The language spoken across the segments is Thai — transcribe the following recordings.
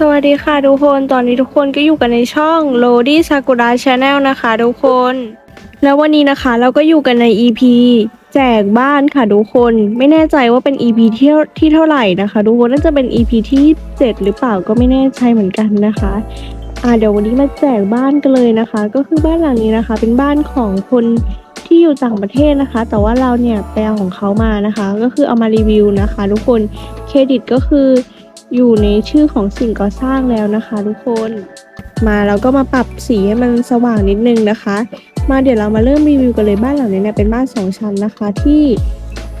สวัสดีค่ะทุกคน ตอนนี้ทุกคนก็อยู่กันในช่อง l o d y Sakura Channel นะคะทุกคน แล้ววันนี้นะคะเราก็อยู่กันใน EP แจกบ้านค่ะทุกคน ไม่แน่ใจว่าเป็น EP ที่ที่เท่าไหร่นะคะทุกคนน่าจะเป็น EP ที่ 7 หรือเปล่าก็ไม่แน่ใจเหมือนกันนะคะอ่าเดี๋ยววันนี้มาแจกบ้านกันเลยนะคะ ก็คือบ้านหลังนี้นะคะ เป็นบ้านของคนที่อยู่ต่างประเทศนะคะ แต่ว่าเราเนี่ยไปเอาของเขามานะคะ ก็คือเอามารีวิวนะคะ ทุกคนเครดิตก็คือ อยู่ในชื่อของสิ่งก่อสร้างแล้วนะคะทุกคน มาเราก็มาปรับสีให้มันสว่างนิดนึงนะคะ มาเดี๋ยวเรามาเริ่มรีวิวกันเลยบ้านหลังนี้เนี่ยเป็นบ้านสองชั้นนะคะ ที่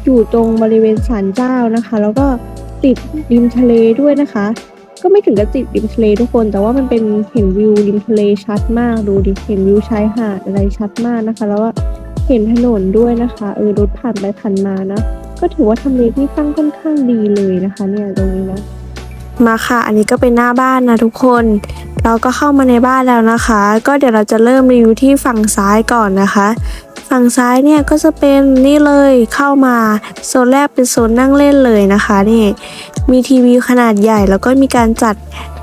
อยู่ตรงบริเวณศาลเจ้านะคะ แล้วก็ติดริมทะเลด้วยนะคะ ก็ไม่ถึงกับติดริมทะเลทุกคน แต่ว่ามันเป็นเห็นวิวริมทะเลชัดมากดูดิเห็นวิวชายหาดอะไรชัดมากนะคะ แล้วก็เห็นถนนด้วยนะคะ เออรถผ่านไปผ่านมานะก็ถือว่าทำเลที่ตั้งค่อนข้างดีเลยนะคะ เนี่ยตรงนี้นะ มาค่ะ อันนี้ก็เป็นหน้าบ้านนะทุกคน เราก็เข้ามาในบ้านแล้วนะคะ ก็เดี๋ยวเราจะเริ่มรีวิวที่ฝั่งซ้ายก่อนนะคะ ฝั่งซ้ายเนี่ยก็จะเป็นนี่เลยเข้ามาโซนแรกเป็นโซนนั่งเล่นเลยนะคะนี่มีทีวีขนาดใหญ่แล้วก็มีการจัด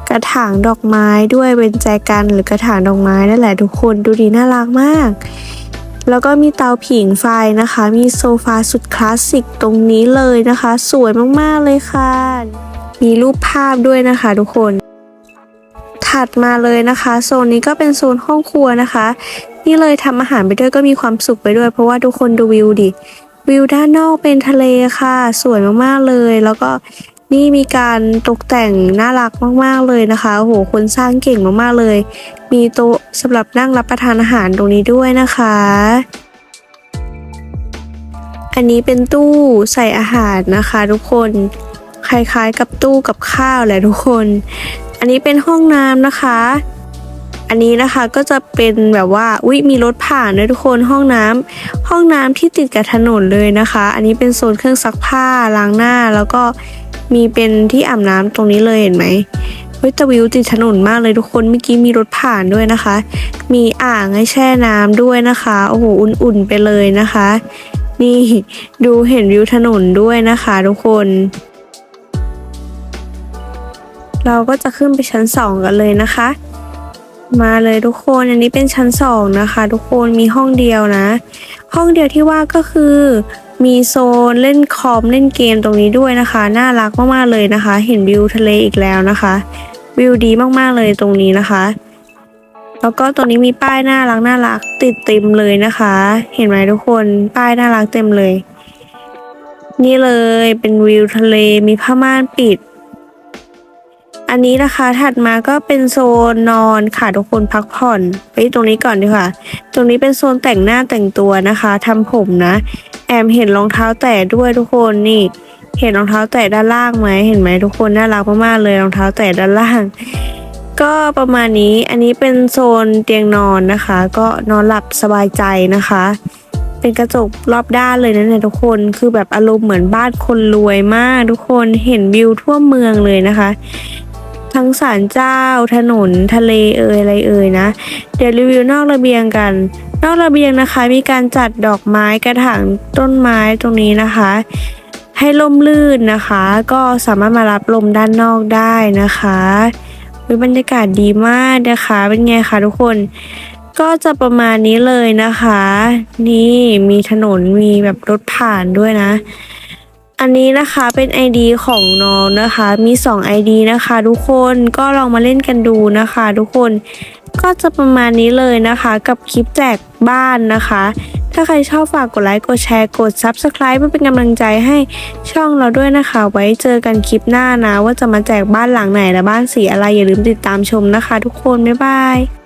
กระถางดอกไม้ด้วยเป็นแจกันหรือกระถางดอกไม้นั่นแหละทุกคนดูดีน่ารักมากแล้วก็มีเตาผิงไฟนะคะ มีโซฟาสุดคลาสสิกตรงนี้เลยนะคะ สวยมาก ๆ เลยค่ะ มีรูปภาพด้วยนะคะทุกคน ถัดมาเลยนะคะโซนนี้ก็เป็นโซนห้องครัวนะคะ นี่เลยทำอาหารไปด้วยก็มีความสุขไปด้วย เพราะว่าทุกคนดูวิวดิวิวด้านนอกเป็นทะเลค่ะ สวยมากๆเลย แล้วก็นี่มีการตกแต่งน่ารักมากๆเลยนะคะโอ้โหคนสร้างเก่งมากๆเลย มีโต๊ะสำหรับนั่งรับประทานอาหารตรงนี้ด้วยนะคะ อันนี้เป็นตู้ใส่อาหารนะคะทุกคน คล้ายๆ กับตู้กับข้าวแหละทุกคน อันนี้เป็นห้องน้ำนะคะ อันนี้นะคะก็จะเป็นแบบว่าอุ้ยมีรถผ่านด้วยทุกคนห้องน้ำห้องน้ำที่ติดกับถนนเลยนะคะ อันนี้เป็นโซนเครื่องซักผ้าล้างหน้าแล้วก็มีเป็นที่อาบน้ำตรงนี้เลยเห็นไหมเฮ้ยแตะวิวติดถนนมากเลยทุกคนเมื่อกี้มีรถผ่านด้วยนะคะ มีอ่างให้แช่น้ำด้วยนะคะ โอ้โหอุ่นๆไปเลยนะคะ นี่ดูเห็นวิวถนนด้วยนะคะ ทุกคน เราก็จะขึ้นไปชั้นสองกันเลยนะคะ มาเลยทุกคนอันนี้เป็นชั้นสองนะคะ ทุกคนมีห้องเดียวนะ ห้องเดียวที่ว่าก็คือ มีโซนเล่นคอมเล่นเกมตรงนี้ด้วยนะคะ น่ารักมากๆเลยนะคะ เห็นวิวทะเลอีกแล้วนะคะ วิวดีมากๆเลยตรงนี้นะคะ แล้วก็ตรงนี้มีป้ายน่ารักน่ารักติดเต็มเลยนะคะ เห็นไหมทุกคนป้ายน่ารักเต็มเลย นี่เลยเป็นวิวทะเลมีผ้าม่านปิด อันนี้นะคะถัดมาก็เป็นโซนนอนค่ะทุกคนพักผ่อนไปตรงนี้ก่อนดีกว่า ตรงนี้เป็นโซนแต่งหน้าแต่งตัวนะคะทำผมนะ แอมเห็นรองเท้าแตะด้วยทุกคนนี่ เห็นรองเท้าแตะด้านล่างไหมเห็นไหมทุกคนน่ารักมากๆเลยรองเท้าแตะด้านล่าง ก็ประมาณนี้อันนี้เป็นโซนเตียงนอนนะคะ ก็นอนหลับสบายใจนะคะเป็นกระจกรอบด้านเลยนะเนี่ยทุกคนคือแบบอารมณ์เหมือนบ้านคนรวยมากทุกคนเห็นวิวทั่วเมืองเลยนะคะ ทั้งศาลเจ้า ถนน ทะเลเอ่ยอะไรเอ่ยนะ เดี๋ยวรีวิวนอกระเบียงกัน นอกระเบียงนะคะ มีการจัดดอกไม้กระถางต้นไม้ตรงนี้นะคะ ให้ล่มลื่นนะคะ ก็สามารถมารับลมด้านนอกได้นะคะอุ๊ยบรรยากาศดีมากนะคะ เป็นไงคะทุกคนก็จะประมาณนี้เลยนะคะ นี่มีถนนมีแบบรถผ่านด้วยนะ อันนี้นะคะเป็น ID ของน้องนะคะ มี 2 ID นะคะ ทุกคนก็ลองมาเล่นกันดูนะคะ ทุกคนก็จะประมาณนี้เลยนะคะ กับคลิปแจกบ้านนะคะ ถ้าใครชอบฝากกดไลค์กดแชร์กด Subscribe เพื่อเป็นกำลังใจให้ช่องเราด้วยนะคะ ไว้เจอกันคลิปหน้านะ ว่าจะมาแจกบ้านหลังไหนและบ้านสีอะไรอย่าลืมติดตามชมนะคะ ทุกคนบ๊ายบาย